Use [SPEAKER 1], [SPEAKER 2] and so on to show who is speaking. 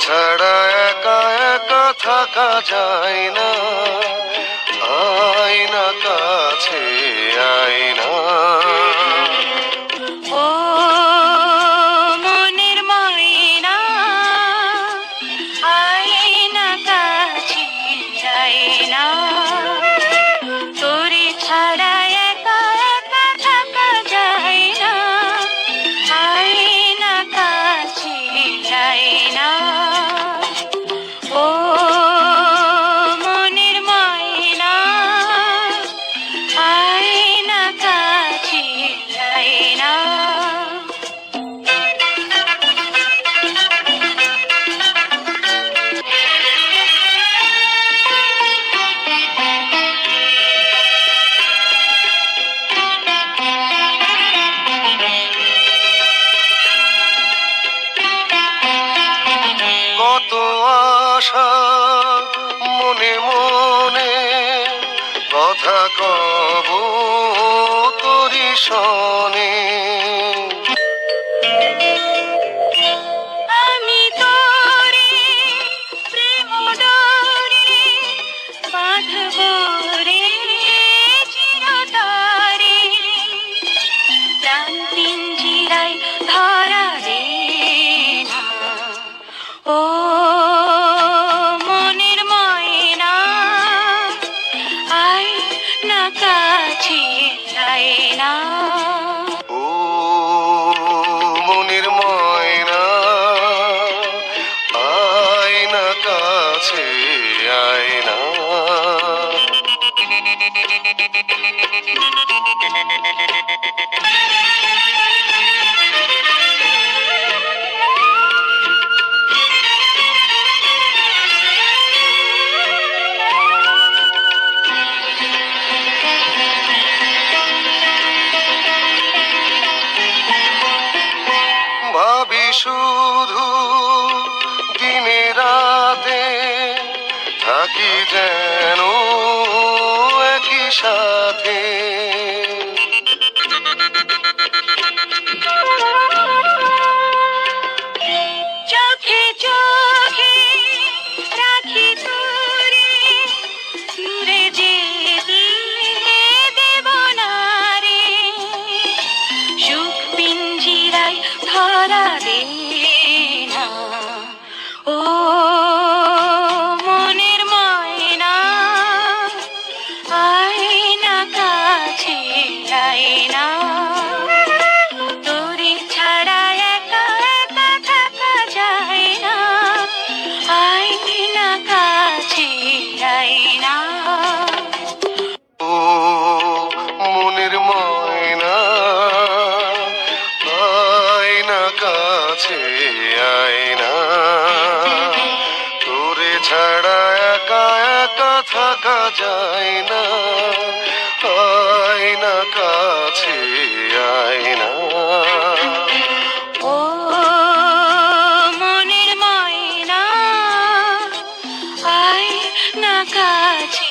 [SPEAKER 1] ছাড়া একা একা থাকা যায় না। আয়না কাছে
[SPEAKER 2] আয় আশা মনে মনে কথা কব করি শোনে।
[SPEAKER 1] ও
[SPEAKER 2] আয়না কাছে আয়না শুধু দিনে রাতে থাকি যেন একই সাথে।
[SPEAKER 1] কাছে আয়না। তোরে ছাড়া একা একা থাকা যায় না। আয়না কাছে আয়না।
[SPEAKER 2] আয়না কাছে